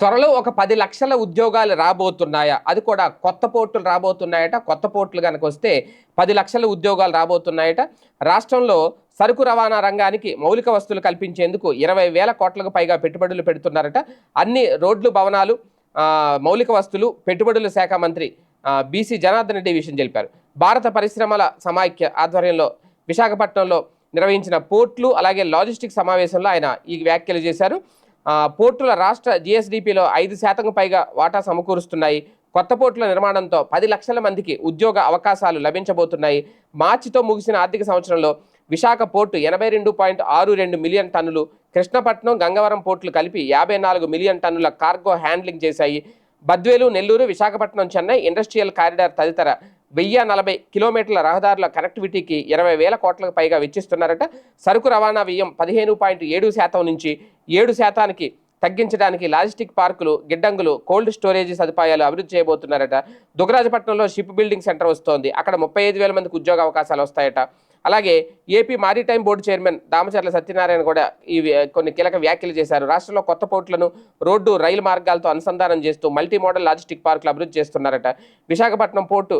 త్వరలో ఒక పది లక్షల ఉద్యోగాలు రాబోతున్నాయా? అది కూడా కొత్త పోర్టులు రాబోతున్నాయట. కొత్త పోర్టులు కనుక వస్తే పది లక్షల ఉద్యోగాలు రాబోతున్నాయట. రాష్ట్రంలో సరుకు రవాణా రంగానికి మౌలిక వస్తువులు కల్పించేందుకు ఇరవై వేల కోట్లకు పైగా పెట్టుబడులు పెడుతున్నారట. అన్ని రోడ్లు భవనాలు మౌలిక వస్తువులు పెట్టుబడుల శాఖ మంత్రి బీసీ జనార్దన్ రెడ్డి విషయం తెలిపారు. భారత పరిశ్రమల సమాఖ్య ఆధ్వర్యంలో విశాఖపట్నంలో నిర్వహించిన పోర్ట్లు అలాగే లాజిస్టిక్ సమావేశంలో ఆయన ఈ వ్యాఖ్యలు చేశారు. పోర్టుల రాష్ట్ర జిఎస్డిపిలో ఐదు శాతం పైగా వాటా సమకూరుస్తున్నాయి. కొత్త పోర్టుల నిర్మాణంతో పది లక్షల మందికి ఉద్యోగ అవకాశాలు లభించబోతున్నాయి. మార్చితో ముగిసిన ఆర్థిక సంవత్సరంలో విశాఖ పోర్టు ఎనభై రెండు పాయింట్ ఆరు రెండు మిలియన్ టన్నులు కృష్ణపట్నం గంగవరం పోర్టులు కలిపి యాభై నాలుగు మిలియన్ టన్నుల కార్గో హ్యాండ్లింగ్ చేశాయి. బద్వేలు నెల్లూరు విశాఖపట్నం చెన్నై ఇండస్ట్రియల్ కారిడార్ తదితర వెయ్యి నలభై కిలోమీటర్ల రహదారుల కనెక్టివిటీకి ఇరవై వేల కోట్లకు పైగా వెచ్చిస్తున్నారట. సరుకు రవాణా వ్యయం పదిహేను పాయింట్ ఏడు శాతం నుంచి ఏడు శాతానికి తగ్గించడానికి లాజిస్టిక్ పార్కులు గిడ్డంగులు కోల్డ్ స్టోరేజ్ సదుపాయాలు అభివృద్ధి చేయబోతున్నారట. దుగరాజపట్నంలో షిప్ బిల్డింగ్ సెంటర్ వస్తోంది. అక్కడ ముప్పై ఐదు వేల మందికి ఉద్యోగ అవకాశాలు వస్తాయట. అలాగే AP maritime board chairman Damacharla Satyanarayana కూడా ఈ కొన్ని కీలక వ్యాఖ్యలు చేశారు. రాష్ట్రంలో కొత్త పోర్టులను రోడ్డు రైలు మార్గాలతో అనుసంధానం చేస్తూ మల్టీ మోడల్ లాజిస్టిక్ పార్కులు అభివృద్ధి చేస్తున్నారట. విశాఖపట్నం పోర్టు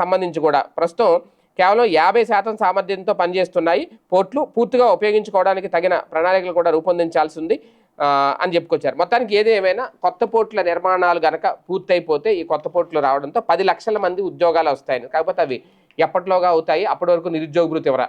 సంబంధించి కూడా. ప్రస్తుతం కేవలం యాభై శాతం సామర్థ్యంతో పనిచేస్తున్నాయి. పోర్ట్లు పూర్తిగా ఉపయోగించుకోవడానికి తగిన ప్రణాళికలు కూడా రూపొందించాల్సి ఉంది అని చెప్పుకొచ్చారు. మొత్తానికి ఏది ఏమైనా కొత్త పోర్టుల నిర్మాణాలు గనక పూర్తయిపోతే ఈ కొత్త పోర్టులు రావడంతో పది లక్షల మంది ఉద్యోగాలు వస్తాయని. కాకపోతే అవి ఎప్పట్లోగా అవుతాయి? అప్పటి వరకు నిరుద్యోగ భృతి ఎవరా